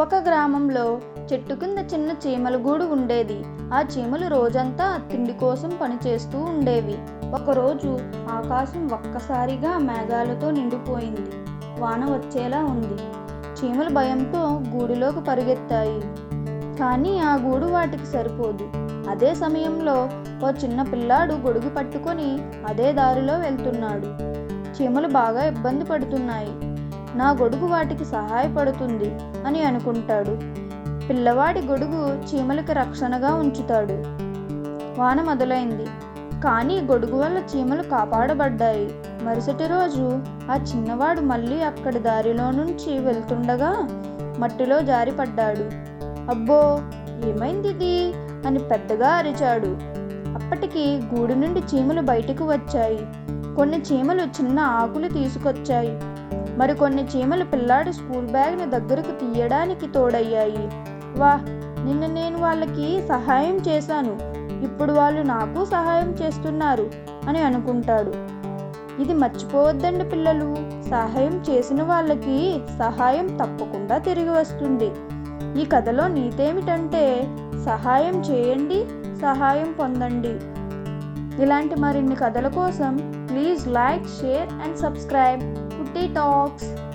ఒక గ్రామంలో చెట్టు కింద చిన్న చీమల గూడు ఉండేది. ఆ చీమలు రోజంతా తిండి కోసం పనిచేస్తూ ఉండేవి. ఒకరోజు ఆకాశం ఒక్కసారిగా మేఘాలతో నిండిపోయింది. వాన వచ్చేలా ఉంది. చీమలు భయంతో గూడులోకి పరిగెత్తాయి. కానీ ఆ గూడు వాటికి సరిపోదు. అదే సమయంలో ఓ చిన్న పిల్లాడు గొడుగు పట్టుకొని అదే దారిలో వెళ్తున్నాడు. చీమలు బాగా ఇబ్బంది పడుతున్నాయి. నా గొడుగు వాటికి సహాయపడుతుంది అని అనుకుంటాడు. పిల్లవాడి గొడుగు చీమలకి రక్షణగా ఉంచుతాడు. వాన మొదలైంది. కానీ గొడుగు వల్ల చీమలు కాపాడబడ్డాయి. మరుసటి రోజు ఆ చిన్నవాడు మళ్ళీ అక్కడి దారిలో నుంచి వెళ్తుండగా మట్టిలో జారిపడ్డాడు. అబ్బో ఏమైంది ఇది? అని పెద్దగా అరిచాడు. అప్పటికి గూడు నుండి చీమలు బయటకు వచ్చాయి. కొన్ని చీమలు చిన్న ఆకులు తీసుకొచ్చాయి. మరికొన్ని చీమలు పిల్లాడి స్కూల్ బ్యాగ్ని దగ్గరకు తీయడానికి తోడయ్యాయి. వా నిన్న నేను వాళ్ళకి సహాయం చేశాను. ఇప్పుడు వాళ్ళు నాకు సహాయం చేస్తున్నారు అని అనుకుంటాడు. ఇది మర్చిపోవద్దండి పిల్లలు. సహాయం చేసిన వాళ్ళకి సహాయం తప్పకుండా తిరిగి వస్తుంది. ఈ కథలో నీతేమిటంటే సహాయం చేయండి సహాయం పొందండి. ఇలాంటి మరిన్ని కథల కోసం please like share and subscribe. detox